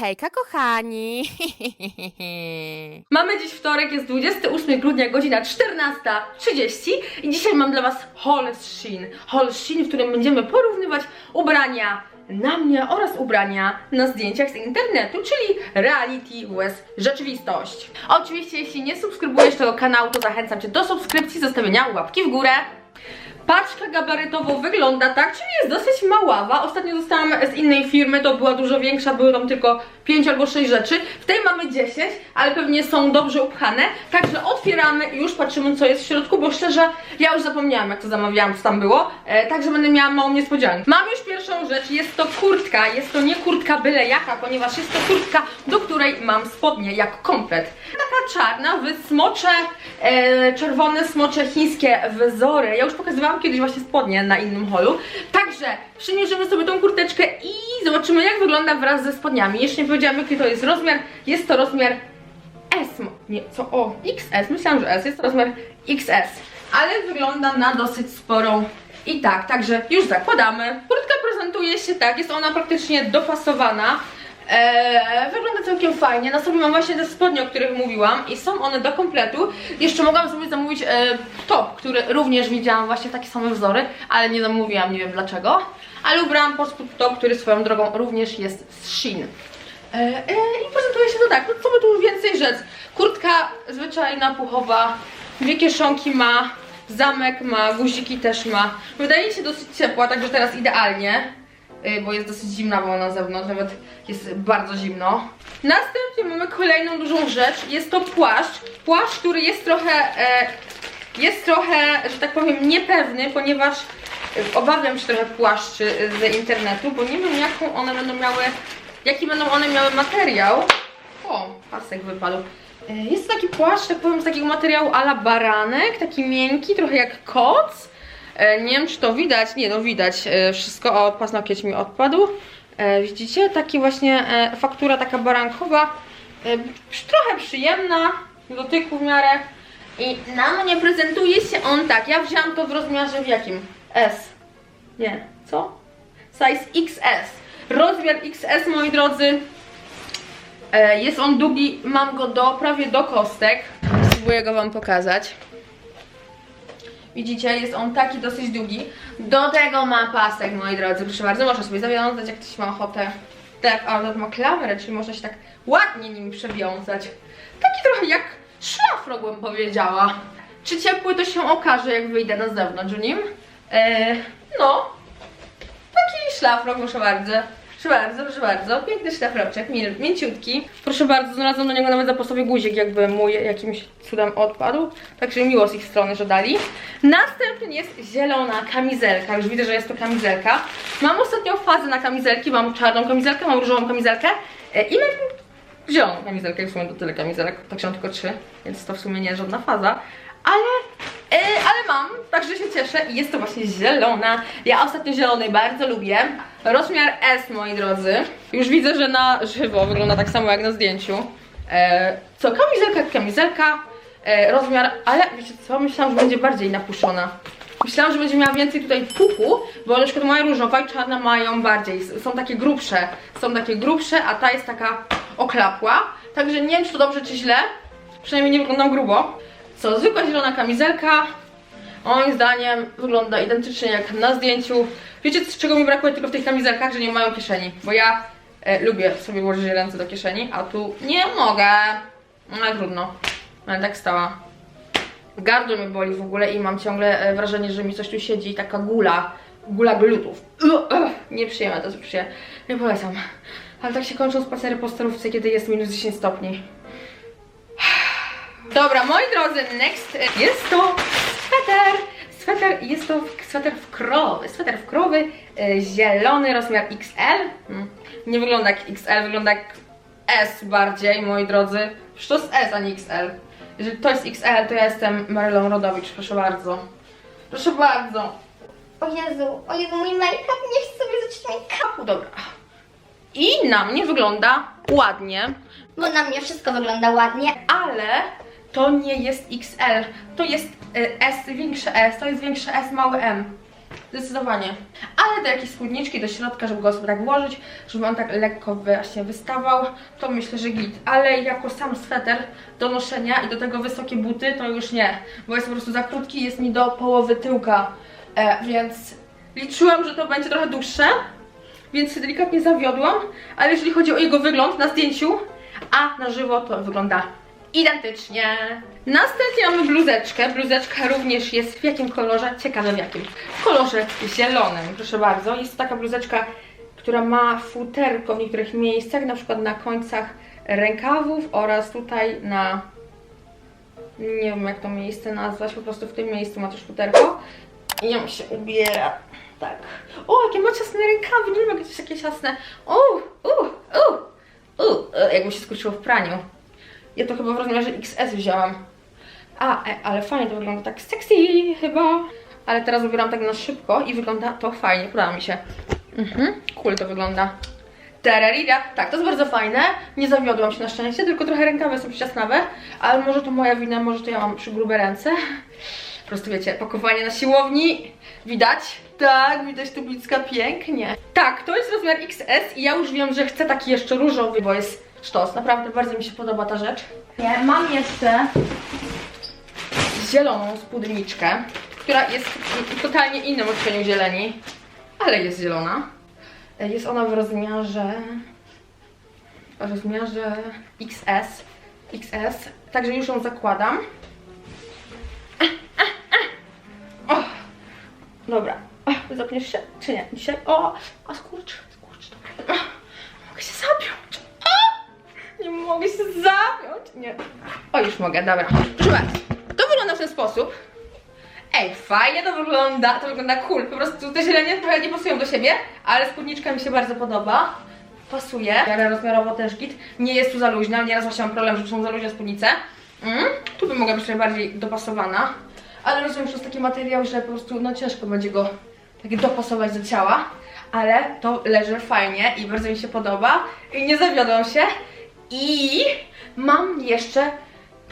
Hejka, kochani! Mamy dziś wtorek, jest 28 grudnia, godzina 14.30 i dzisiaj mam dla Was haul Shein. Haul Shein, w którym będziemy porównywać ubrania na mnie oraz ubrania na zdjęciach z internetu, czyli reality vs rzeczywistość. Oczywiście, jeśli nie subskrybujesz tego kanału, to zachęcam Cię do subskrypcji, zostawienia łapki w górę. Gabarytowo wygląda tak, czyli jest dosyć maława. Ostatnio dostałam z innej firmy, to była dużo większa, były tam tylko 5 albo 6 rzeczy. W tej mamy 10, ale pewnie są dobrze upchane. Także otwieramy i już patrzymy co jest w środku, bo szczerze ja już zapomniałam jak to zamawiałam, co tam było. E, także będę miała małą niespodziankę. Mam już pierwszą rzecz, jest to kurtka. Jest to nie kurtka byle jaka, ponieważ jest to kurtka, do której mam spodnie, jak komplet. Taka czarna, w smocze, e, czerwone smocze chińskie wzory. Ja już pokazywałam kiedyś właśnie spodnie na innym holu. Także przymierzymy sobie tą kurteczkę i zobaczymy jak wygląda wraz ze spodniami. Jeszcze nie powiedziałam jaki to jest rozmiar. Jest to rozmiar S. Nie, co? O, XS. Myślałam, że S. Jest to rozmiar XS. Ale wygląda na dosyć sporą i tak, także już zakładamy. Kurtka prezentuje się tak, jest ona praktycznie dopasowana. Eee, wygląda całkiem fajnie. Na sobie mam właśnie te spodnie, o których mówiłam i są one do kompletu. Jeszcze mogłam sobie zamówić e, top, który również widziałam właśnie takie same wzory, ale nie zamówiłam, nie wiem dlaczego. Ale ubrałam po prostu top, który swoją drogą również jest z Shein. E, e, I prezentuje się to tak, no co by tu więcej rzec? Kurtka zwyczajna, puchowa, dwie kieszonki ma, zamek ma, guziki też ma. Wydaje mi się dosyć ciepła, także teraz idealnie, y, bo jest dosyć zimna, bo na zewnątrz nawet jest bardzo zimno. Następnie mamy kolejną dużą rzecz, jest to płaszcz. Płaszcz, który jest trochę, e, jest trochę, że tak powiem, niepewny, ponieważ obawiam się trochę płaszczy z internetu, bo nie wiem jaką one będą miały, jaki będą one miały materiał. O, pasek wypadł. E, Jest to taki płaszcz, tak powiem, z takiego materiału ala baranek, taki miękki, trochę jak koc. E, Nie wiem, czy to widać. Nie, no widać e, wszystko. O, paznokieć mi odpadł. Widzicie? Taki właśnie faktura taka barankowa. Trochę przyjemna, w dotyku w miarę. I na mnie prezentuje się on tak. Ja wzięłam to w rozmiarze w jakim? S. Nie, co? Size XS. Rozmiar XS, moi drodzy. E, Jest on długi, mam go do prawie do kostek. Spróbuję go wam pokazać. Widzicie, jest on taki dosyć długi. Do tego ma pasek, moi drodzy. Proszę bardzo, można sobie zawiązać, jak ktoś ma ochotę. Tak, ale ma klamerę, czyli można się tak ładnie nim przewiązać. Taki trochę jak szlafrok bym powiedziała. Czy ciepły to się okaże, jak wyjdę na zewnątrz w nim? E, no, Taki szlafrok, proszę bardzo. Proszę bardzo, proszę bardzo. Piękny szlafroczek, mięciutki. Proszę bardzo, znalazłam do niego nawet zapasowy guzik, jakby mój jakimś cudem odpadł. Także miło z ich strony, że dali. Następnie jest zielona kamizelka. Już widzę, że jest to kamizelka. Mam ostatnią fazę na kamizelki. Mam czarną kamizelkę, mam różową kamizelkę e, i mam zieloną kamizelkę. W sumie to tyle kamizelek, tak się tylko trzy, więc to w sumie nie żadna faza. Ale E, ale mam, także się cieszę i jest to właśnie zielona. Ja ostatnio zielonej bardzo lubię. Rozmiar S, moi drodzy. Już widzę, że na żywo wygląda tak samo jak na zdjęciu. E, co, kamizelka kamizelka. E, rozmiar, ale wiecie co, myślałam, że będzie bardziej napuszona. Myślałam, że będzie miała więcej tutaj puchu, bo na przykład moja różowa i czarna mają bardziej, są takie grubsze, są takie grubsze, a ta jest taka oklapła. Także nie wiem, czy to dobrze, czy źle. Przynajmniej nie wyglądam grubo. Co, zwykła zielona kamizelka. Moim zdaniem wygląda identycznie jak na zdjęciu. Wiecie, czego mi brakuje tylko w tych kamizelkach, że nie mają kieszeni. Bo ja e, lubię sobie włożyć ręce do kieszeni, a tu nie mogę. No trudno. Ale tak stała. Gardło mnie boli w ogóle i mam ciągle e, wrażenie, że mi coś tu siedzi, taka gula. Gula glutów. Ugh, Nieprzyjemne to się. Nie polecam. Ale tak się kończą spacery po starówce, kiedy jest minus 10 stopni. Dobra, moi drodzy, next jest to sweter. Sweter, jest to sweter wkrowy. Sweter wkrowy, e, zielony, rozmiar XL. Hmm. Nie wygląda jak XL, wygląda jak S bardziej, moi drodzy. Przecież to jest S, a nie XL. Jeżeli to jest XL, to ja jestem Marylą Rodowicz, proszę bardzo. Proszę bardzo. O Jezu, o Jezu, mój make-up, nie chcę sobie zacząć make-upu. Dobra. I na mnie wygląda ładnie, Bo na mnie wszystko wygląda ładnie. ale to nie jest XL, to jest y, S, większe S, to jest większe S, małe M. Zdecydowanie. Ale do jakiejś spódniczki do środka, żeby go sobie tak włożyć, żeby on tak lekko właśnie wystawał, to myślę, że git. Ale jako sam sweter do noszenia i do tego wysokie buty, to już nie. Bo jest po prostu za krótki, jest mi do połowy tyłka. E, więc liczyłam, że to będzie trochę dłuższe, więc się delikatnie zawiodłam. Ale jeżeli chodzi o jego wygląd na zdjęciu, a na żywo to wygląda identycznie. Następnie mamy bluzeczkę. Bluzeczka również jest w jakim kolorze? Ciekawe w jakim. W kolorze zielonym, proszę bardzo. Jest to taka bluzeczka, która ma futerko w niektórych miejscach, na przykład na końcach rękawów oraz tutaj na nie wiem jak to miejsce nazwać, po prostu w tym miejscu ma też futerko. I ją się ubiera. Tak. O, jakie ma ciasne rękawy, nie wiem jakie to jest takie ciasne. Uuu, uuu, uuu, uuu, e, jakby się skurczyło w praniu. Ja to chyba w rozmiarze XS wzięłam. A, e, ale fajnie to wygląda tak sexy chyba. Ale teraz ubieram tak na szybko i wygląda to fajnie, podoba mi się. Mhm, cool to wygląda. Tererida. Tak, to jest bardzo fajne. Nie zawiodłam się na szczęście, tylko trochę rękawy są przyciasnawe, ale może to moja wina, może to ja mam przy grube ręce. Po prostu wiecie, pakowanie na siłowni. Widać? Tak, widać tu bliska pięknie. Tak, to jest rozmiar XS i ja już wiem, że chcę taki jeszcze różowy, bo jest sztos. Naprawdę bardzo mi się podoba ta rzecz. Nie, mam jeszcze zieloną spódniczkę, która jest w totalnie innym odcieniu zieleni, ale jest zielona. Jest ona w rozmiarze w rozmiarze XS. XS, także już ją zakładam. Dobra. Zapniesz się? Czy nie? Dzisiaj? O, a skurcz, skurcz, dobra. Mogę się zapiąć. O, nie mogę się zapiąć. Nie. O, już mogę, dobra. Proszę. To wygląda w ten sposób. Ej, fajnie to wygląda, to wygląda cool. Po prostu te zielenie trochę nie pasują do siebie, ale spódniczka mi się bardzo podoba. Pasuje. Ale rozmiarowo też git. Nie jest tu za luźna, nieraz właśnie mam problem, że są za luźne spódnice. Mm, tu by mogła być najbardziej dopasowana. Ale rozumiem, że to jest taki materiał, że po prostu no ciężko będzie go tak dopasować do ciała. Ale to leży fajnie i bardzo mi się podoba. I nie zawiodłam się. I mam jeszcze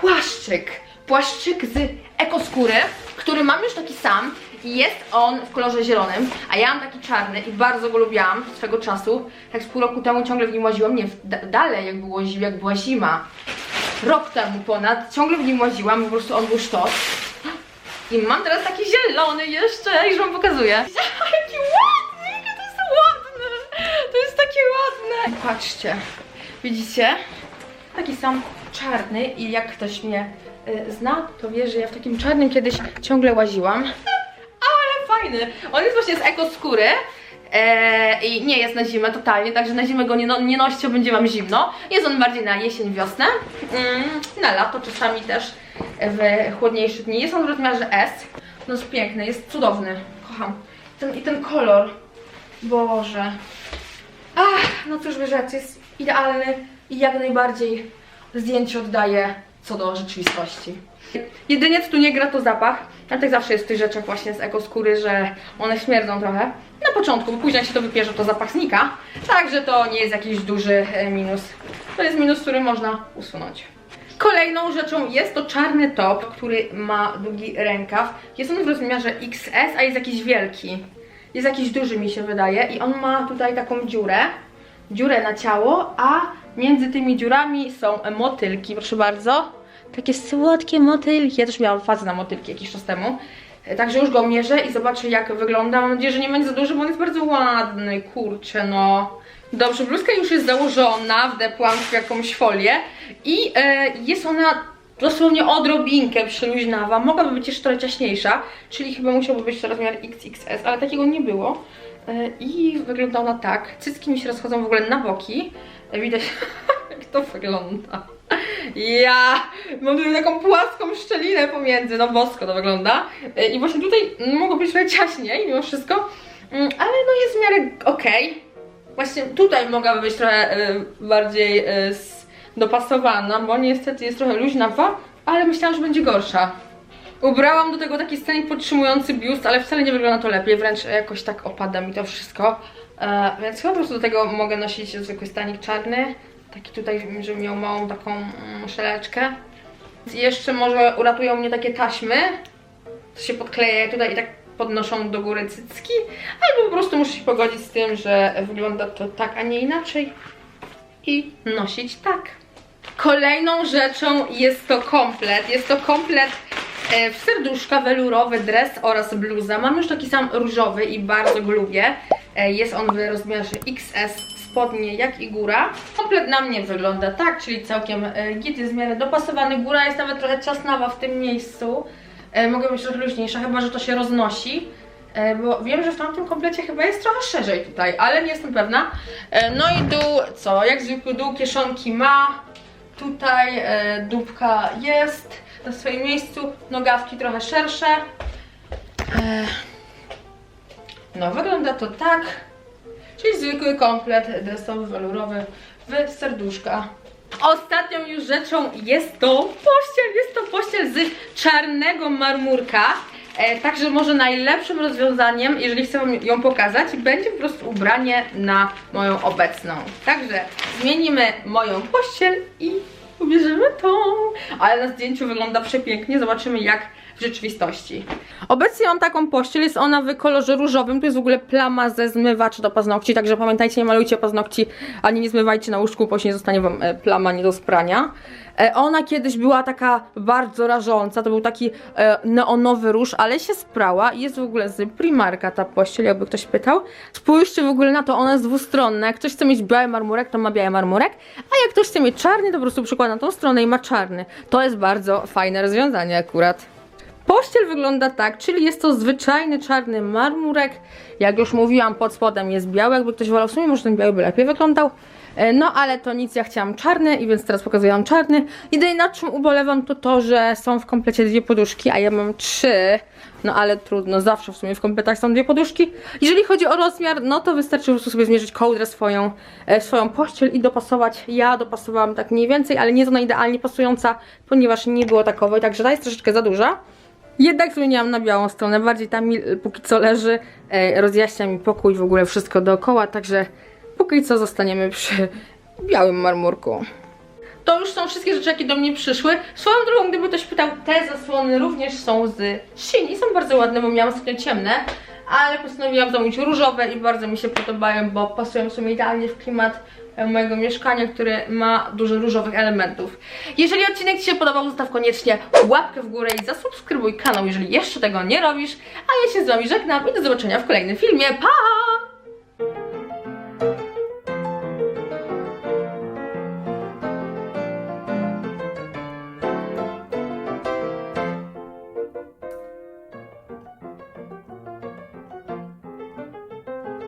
płaszczyk. Płaszczyk z ekoskóry, który mam już taki sam i jest on w kolorze zielonym, a ja mam taki czarny i bardzo go lubiłam swego czasu. Tak z pół roku temu ciągle w nim łaziłam, nie, dalej jak, było, jak była zima. Rok temu ponad, ciągle w nim łaziłam, po prostu on był sztos. I mam teraz taki zielony jeszcze, już wam pokazuję. Jaki ładny, jakie to jest ładne. To jest takie ładne. Patrzcie, widzicie? Taki sam czarny i jak ktoś mnie y, zna, to wie, że ja w takim czarnym kiedyś ciągle łaziłam. Ale fajny. On jest właśnie z ekoskóry. E, I nie jest na zimę totalnie, także na zimę go nie, no, nie noście, będzie wam zimno. Jest on bardziej na jesień, wiosnę. Mm, na lato czasami też w chłodniejsze dni. Jest on w rozmiarze S. No jest piękny, jest cudowny. Kocham. Ten, I ten kolor. Boże. Ach, no cóż by rzec, jest idealny i jak najbardziej zdjęcie oddaje co do rzeczywistości. Jedynie co tu nie gra to zapach, ale tak zawsze jest w tych rzeczach właśnie z ekoskóry, że one śmierdzą trochę. Na początku, bo później się to wypierze, to zapach znika. Także to nie jest jakiś duży e, minus. To jest minus, który można usunąć. Kolejną rzeczą jest to czarny top, który ma długi rękaw. Jest on w rozmiarze XS, a jest jakiś wielki. Jest jakiś duży mi się wydaje i on ma tutaj taką dziurę. Dziurę na ciało, a między tymi dziurami są motylki, proszę bardzo. Takie słodkie motylki. Ja też miałam fazę na motylki jakiś czas temu. Także już go mierzę i zobaczę jak wygląda. Mam nadzieję, że nie będzie za duży, bo on jest bardzo ładny. Kurczę, no. Dobrze, bluzka już jest założona, wdepłam w jakąś folię i e, jest ona dosłownie odrobinkę przyluźnawa. Mogłaby być jeszcze trochę ciaśniejsza, czyli chyba musiałby być to rozmiar XXS, ale takiego nie było. E, I wygląda ona tak. Cycki mi się rozchodzą w ogóle na boki. E, Widać jak to wygląda. Ja mam tutaj taką płaską szczelinę pomiędzy, no bosko to wygląda. E, I właśnie tutaj mogło być trochę ciaśniej mimo wszystko, Mm, ale no jest w miarę okej. Właśnie tutaj mogłaby być trochę y, bardziej y, dopasowana, bo niestety jest trochę luźnawa, ale myślałam, że będzie gorsza. Ubrałam do tego taki stanik podtrzymujący biust, ale wcale nie wygląda to lepiej, wręcz jakoś tak opada mi to wszystko. E, więc chyba po prostu do tego mogę nosić zwykły stanik czarny. Taki tutaj, żeby miał małą taką mm, szeleczkę. Jeszcze może uratują mnie takie taśmy. To się podkleja tutaj i tak podnoszą do góry cycki, albo po prostu muszę się pogodzić z tym, że wygląda to tak, a nie inaczej i nosić tak. Kolejną rzeczą jest to komplet. Jest to komplet e, w serduszka, welurowy dres oraz bluza. Mam już taki sam różowy i bardzo go lubię. E, Jest on w rozmiarze XS, spodnie jak i góra. Komplet na mnie wygląda tak, czyli całkiem e, git jest w miarę dopasowany. Góra jest nawet trochę ciasnawa w tym miejscu. E, Mogę być trochę luźniejsza, chyba że to się roznosi. E, Bo wiem, że w tamtym komplecie chyba jest trochę szerzej tutaj, ale nie jestem pewna. E, No i dół, co? Jak zwykły dół kieszonki ma. Tutaj dupka jest na swoim miejscu, nogawki trochę szersze. No, wygląda to tak. Czyli zwykły komplet dresowy, welurowy w serduszka. Ostatnią już rzeczą jest to pościel. Jest to pościel z czarnego marmurka. E, także może najlepszym rozwiązaniem, jeżeli chcę Wam ją pokazać, będzie po prostu ubranie na moją obecną. Także zmienimy moją pościel i ubierzemy tą. Ale na zdjęciu wygląda przepięknie. Zobaczymy jak w rzeczywistości. Obecnie mam taką pościel, jest ona w kolorze różowym. Tu jest w ogóle plama ze zmywaczy do paznokci, także pamiętajcie, nie malujcie paznokci, ani nie zmywajcie na łóżku, później zostanie Wam e, plama nie do sprania. E, Ona kiedyś była taka bardzo rażąca, to był taki e, neonowy róż, ale się sprała i jest w ogóle z Primarka ta pościel, jakby ktoś pytał. Spójrzcie w ogóle na to, ona jest dwustronna. Jak ktoś chce mieć biały marmurek, to ma biały marmurek, a jak ktoś chce mieć czarny, to po prostu przykłada na tą stronę i ma czarny. To jest bardzo fajne rozwiązanie akurat. Pościel wygląda tak, czyli jest to zwyczajny czarny marmurek. Jak już mówiłam, pod spodem jest biały. Jakby ktoś wolał, w sumie może ten biały by lepiej wyglądał. E, No ale to nic, ja chciałam czarny i więc teraz pokazuję wam czarny. Jedynie nad czym ubolewam to to, że są w komplecie dwie poduszki, a ja mam trzy. No ale trudno, zawsze w sumie w kompletach są dwie poduszki. Jeżeli chodzi o rozmiar, no to wystarczy po prostu sobie zmierzyć kołdrę swoją, e, swoją pościel i dopasować. Ja dopasowałam tak mniej więcej, ale nie jest ona idealnie pasująca, ponieważ nie było takowej, także ta jest troszeczkę za duża. Jednak zmieniłam na białą stronę, bardziej tam mi póki co leży, e, rozjaśnia mi pokój, w ogóle wszystko dookoła, także póki co zostaniemy przy białym marmurku. To już są wszystkie rzeczy, jakie do mnie przyszły. Swoją drogą, gdyby ktoś pytał, te zasłony również są z Shein i są bardzo ładne, bo miałam ostatnio ciemne, ale postanowiłam zamówić różowe i bardzo mi się podobają, bo pasują w sumie idealnie w klimat mojego mieszkania, które ma dużo różowych elementów. Jeżeli odcinek Ci się podobał, zostaw koniecznie łapkę w górę i zasubskrybuj kanał, jeżeli jeszcze tego nie robisz. A ja się z Wami żegnam i do zobaczenia w kolejnym filmie. Pa!